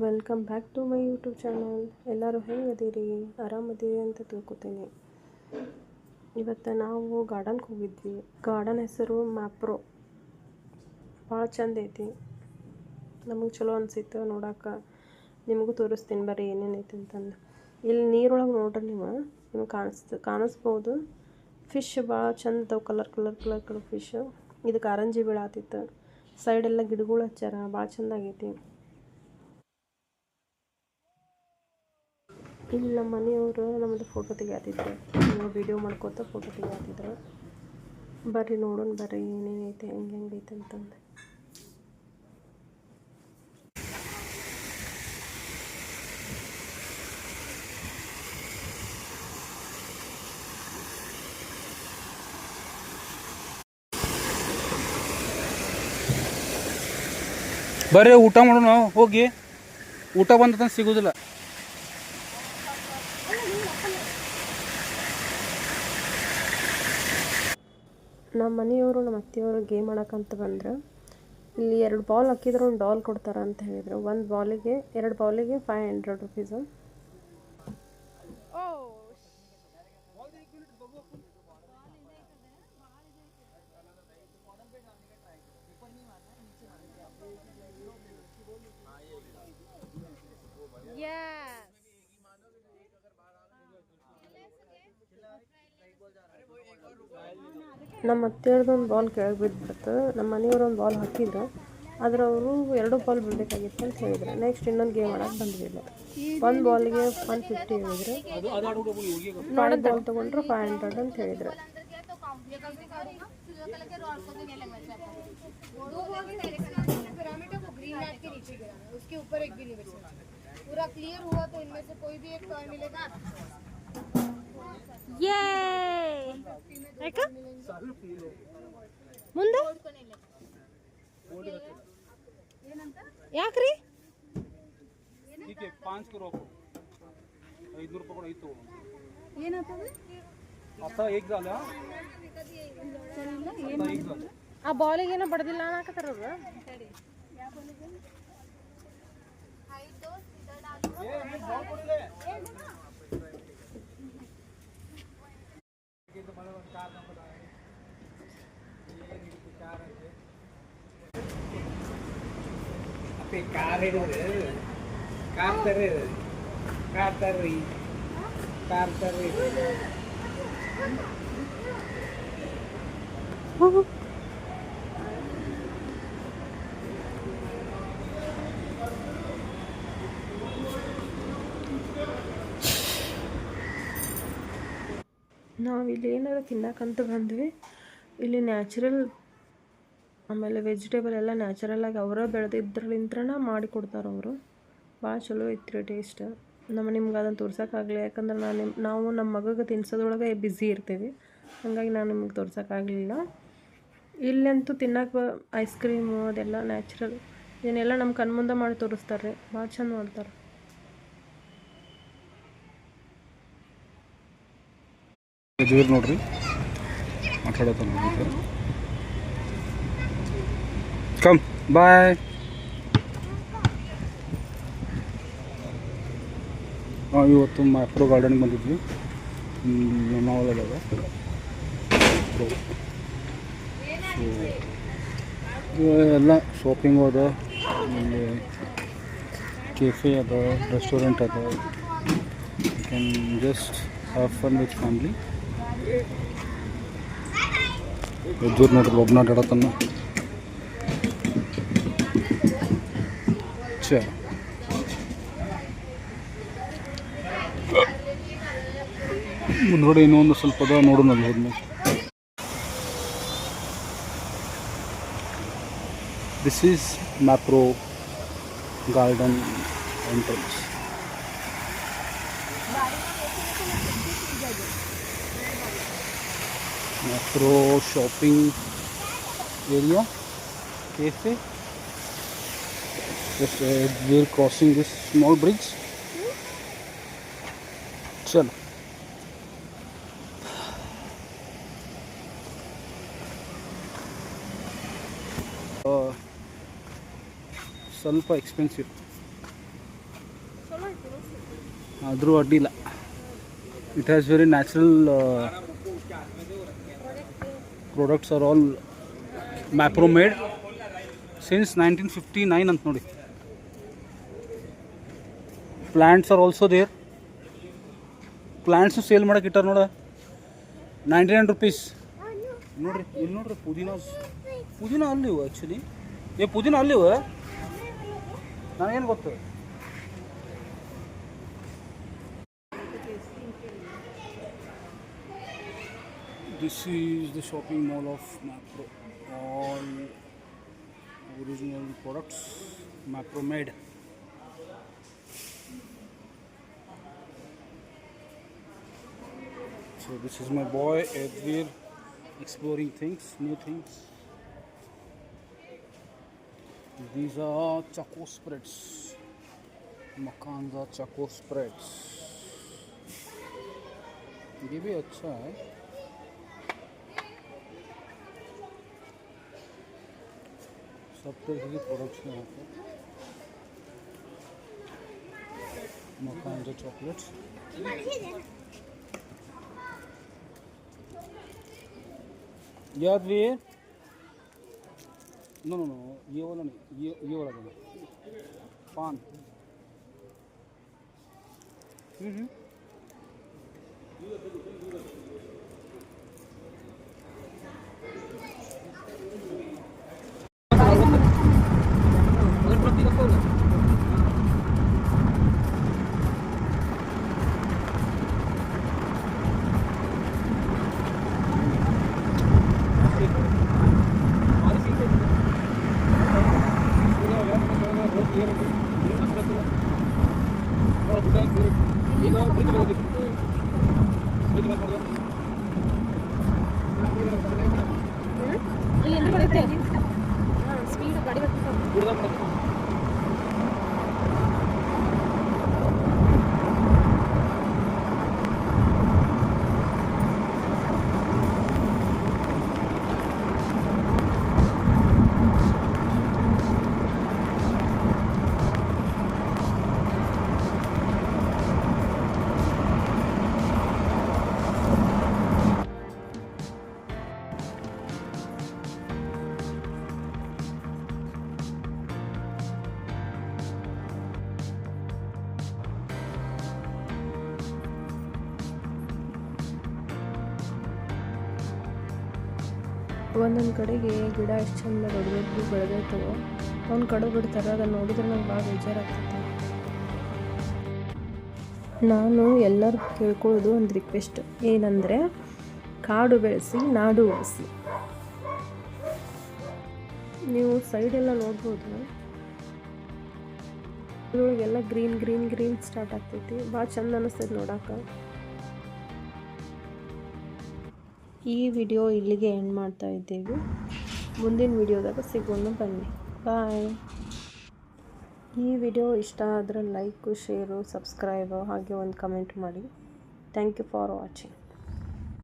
Welcome back to my YouTube channel. ಎಲ್ಲರೂ ಹೆಂಗದೀರಿ? ಆರಾಮದೀರಿ ಅಂತ ತಿಳ್ಕೊತೀನಿ. ಇವತ್ತು ನಾವು ಗಾರ್ಡನ್ಗೆ ಹೋಗಿದ್ವಿ. ಗಾರ್ಡನ್ ಹೆಸರು ಮ್ಯಾಪ್ರೋ. ಭಾಳ ಚಂದ ಐತಿ. ನಮಗೆ ಚಲೋ ಅನ್ಸಿತ್ತು ನೋಡೋಕೆ. ನಿಮಗೂ ತೋರಿಸ್ತೀನಿ ಬರ್ರಿ ಏನೇನು ಐತಿ ಅಂತಂದು. ಇಲ್ಲಿ ನೀರೊಳಗೆ ನೋಡ್ರಿ ನೀವು. ನಿಮ್ಗೆ ಕಾಣಿಸ್ತ ಕಾಣಿಸ್ಬೋದು. ಫಿಶ್ ಭಾಳ ಚಂದ ಇದಾವೆ colour colour colour colour fish. ಇದು ಕಾರಂಜಿ ಬೀಳಾತಿತ್ತು ಸೈಡೆಲ್ಲ ಗಿಡಗಳು ಹಚ್ಚಾರ ಭಾಳ ಚಂದ ಇಲ್ಲಿ ನಮ್ಮ ಮನೆಯವರು ನಮ್ಮದು ಫೋಟೋ ತೆಗಿಯಾತಿದ್ರು ನಾವು ವೀಡಿಯೋ ಮಾಡ್ಕೋತ ಫೋಟೋ ತೆಗಿಯಾತಿದ್ರು ಬರ್ರಿ ನೋಡೋಣ, ಬರ್ರಿ ಏನೇನೈತೆ ಹೆಂಗೆ ಹೆಂಗೆ ಐತೆ ಅಂತಂದು. ಬರ್ರಿ, ಊಟ ಮಾಡೋಣ, ಹೋಗಿ. ಊಟ ಬಂದ ಸಿಗೋದಿಲ್ಲ. ನಮ್ಮ ಮನೆಯವರು ನಮ್ಮ ಅತ್ತೆಯವರು ಗೇಮ್ ಆಡೋಕ್ಕಂತ ಬಂದ್ರೆ. ಇಲ್ಲಿ ಎರಡು ಬಾಲ್ ಹಾಕಿದ್ರೆ ಒಂದು ಡಾಲ್ ಕೊಡ್ತಾರೆ ಅಂತ ಹೇಳಿದರು. ಒಂದು ಬಾಲಿಗೆ ಎರಡು ಬಾಲಿಗೆ ಫೈವ್ ಹಂಡ್ರೆಡ್ ರುಪೀಸು. ನಮ್ಮ ಅತ್ತೆಯವ್ರದ್ದು ಒಂದು ಬಾಲ್ ಕೆಳಗೆ ಬಿದ್ದುಬಿಡ್ತು ನಮ್ಮ ಮನೆಯವ್ರು ಒಂದು ಬಾಲ್ ಹಾಕಿದ್ರು ಆದ್ರೆ ಅವರು ಎರಡು ಬಾಲ್ ಬಿಡಬೇಕಾಗಿತ್ತು ಅಂತ ಹೇಳಿದ್ರು ನೆಕ್ಸ್ಟ್ ಇನ್ನೊಂದು ಗೇಮ್ ಆಡಕ್ಕೆ ಬಂದಿಲ್ಲ ಒಂದು ಬಾಲಿಗೆ ಒನ್ ಫಿಫ್ಟಿ ಹೇಳಿದ್ರು ಫೈವ್ ಬಾಲ್ ತೊಗೊಂಡ್ರು ಫೈವ್ ಹಂಡ್ರೆಡ್ ಅಂತ ಹೇಳಿದ್ರು पिरामिड को ग्रीन मैट के नीचे गिरा उसके ऊपर एक भी नहीं बचा पूरा क्लियर हुआ तो इनमें से कोई भी एक टॉय मिलेगा ಯೇ ಯಾಕ? ಮುಂದೆ? ಯಾಕ್ರಿ? ಪಾಂಚ್ ಕಿಲೋ ಐದು ರೂಪಾಯಿ ಐದು ಏನಾಗ್ತದೆ? ಅರ್ಥ ಏಕ್ದಾಲ ಆ? ಬಾಲಿಗೆ ಏನೋ ಬಡದಿಲ್ಲ ಅನ್ನಕತ್ತಾರ ಅವ್ರು. ಯಾವ காரணம் அப்படி கார் எடுது கார் தரு கார் தரு கார் தரு ನಾವು ಇಲ್ಲಿ ಏನಾರ ತಿನ್ನಕ್ಕಂತ ಬಂದ್ವಿ. ಇಲ್ಲಿ ನ್ಯಾಚುರಲ್ ಆಮೇಲೆ ವೆಜಿಟೇಬಲ್ ಎಲ್ಲ ನ್ಯಾಚುರಲ್ ಆಗಿ ಅವರ ಬೆಳೆದಿದ್ರಲಿಂತ್ರನ ಮಾಡಿ ಕೊಡ್ತಾರೆ ಅವರು. ಭಾಳ ಚಲೋ ಐತ್ರಿ ಟೇಸ್ಟ್ ನಮ್ಮ ನಿಮ್ಗೆ ಅದನ್ನು ತೋರ್ಸೋಕ್ಕಾಗಲಿ ಯಾಕಂದ್ರೆ ನಾನು ನಿಮ್ಮ ನಾವು ನಮ್ಮ ಮಗಗೆ ತಿನ್ಸೋದ್ರೊಳಗೆ ಬ್ಯುಸಿ ಇರ್ತೀವಿ. ಹಾಗಾಗಿ ನಾನು ನಿಮ್ಗೆ ತೋರ್ಸೋಕ್ಕಾಗಲಿಲ್ಲ ಇಲ್ಲಂತೂ ತಿನ್ನೋಕೆ ಐಸ್ ಕ್ರೀಮು ಅದೆಲ್ಲ ನ್ಯಾಚುರಲ್ ಇದನ್ನೆಲ್ಲ ನಮ್ಮ ಕಣ್ಮುಂದೆ ಮಾಡಿ ತೋರಿಸ್ತಾರೆ ಭಾಳ ಚಂದ ಮಾಡ್ತಾರೆ. ಜೋರು ನೋಡ್ರಿ. ಮಾತಾಡತ್ತ ಕಮ್ ಬಾಯ್ ನಾವು ಇವತ್ತು ಮ್ಯಾಪ್ರೋ ಗಾರ್ಡನ್ಗೆ ಬಂದಿದ್ವಿ. ನಾವಲ್ಲದಾಗ ಸೊ ಎಲ್ಲ ಶಾಪಿಂಗ್ ಅದ ಆಮೇಲೆ ಕೆಫೆ ಅದ ರೆಸ್ಟೋರೆಂಟ್ ಅದ. You can just have fun with family ಜೋರು ನೋಡ್ರಿ ಒಬ್ಬನ ಆಡತನ ಚ ಮುಂದ್ಗಡೆ ಇನ್ನೊಂದು ಸ್ವಲ್ಪ ಅದ ನೋಡೋಣ ಅಲ್ಲಿ ಹೋದ್ಮೇಲೆ this is Mapro garden entrance macro shopping area cafe just uh, we're crossing this small bridge chalo ಸ್ವಲ್ಪ ಎಕ್ಸ್ಪೆನ್ಸಿವ್ ಆದರೂ ಅಡ್ಡಿಲ್ಲ it has very natural products are all Mapro made since nineteen fifty nine ಅಂತ ನೋಡಿ. Plants are also there plants sale ಮಾಡೋಕೆ ಇಟ್ಟಾರ ನೋಡ. Ninety nine rupees ನೋಡ್ರಿ ಇಲ್ಲಿ ನೋಡ್ರಿ ಪುದೀನ ಪುದೀನ ಅಲ್ಲಿವು ಆ್ಯಕ್ಚುಲಿ ಏ, ಪುದೀನ ಅಲ್ಲಿವು? ನನಗೇನು ಗೊತ್ತು? This is the shopping mall of Macro. All original products Macro made. So this is my boy Edwir exploring things, new things. These are choco spreads. Makanza choco spreads. ये भी अच्छा है सब तरह के प्रोडक्ट्स हैं यहाँ पर मकान जो चॉकलेट्स याद भी है नो नो नो ये वाला नहीं ये ये वाला देना पान हम्म हम्म Vete, vete, vete. ಒಂದೊಂದು ಕಡೆಗೆ ಗಿಡ ಎಷ್ಟು ಚಂದ ದೊಡ್ಡ ದೊಡ್ಡ ಅವ್ನು ಕಡೆ ಬಿಡ್ತಾರೆ ಅದನ್ನು ನೋಡಿದ್ರೆ ನಂಗೆ ಭಾಳ ಬೇಜಾರಾಗ್ತೈತೆ. ನಾನು ಎಲ್ಲರೂ ಕೇಳ್ಕೊಳ್ಳೋದು ಒಂದು ರಿಕ್ವೆಸ್ಟ್ ಏನಂದರೆ, ಕಾಡು ಬೆಳೆಸಿ, ನಾಡು ಉಳಿಸಿ ನೀವು ಸೈಡೆಲ್ಲ ನೋಡ್ಬೋದು. ಇದ್ರೊಳಗೆಲ್ಲ ಗ್ರೀನ್ ಗ್ರೀನ್ ಗ್ರೀನ್ ಸ್ಟಾರ್ಟ್ ಆಗ್ತೈತಿ. ಭಾಳ ಚಂದ ಅನ್ನಿಸ್ತೈತೆ ನೋಡಕ್ಕೆ ಈ ವಿಡಿಯೋ ಇಲ್ಲಿಗೆ ಎಂಡ್ ಮಾಡ್ತಾ ಇದ್ದೀವಿ. ಮುಂದಿನ ವಿಡಿಯೋದಾಗ ಸಿಗೋಣ ಬನ್ನಿ. ಬಾಯ್ ಈ ವಿಡಿಯೋ ಇಷ್ಟ ಆದರೆ ಲೈಕು ಶೇರು ಸಬ್ಸ್ಕ್ರೈಬು ಹಾಗೆ ಒಂದು ಕಮೆಂಟ್ ಮಾಡಿ. Thank you for watching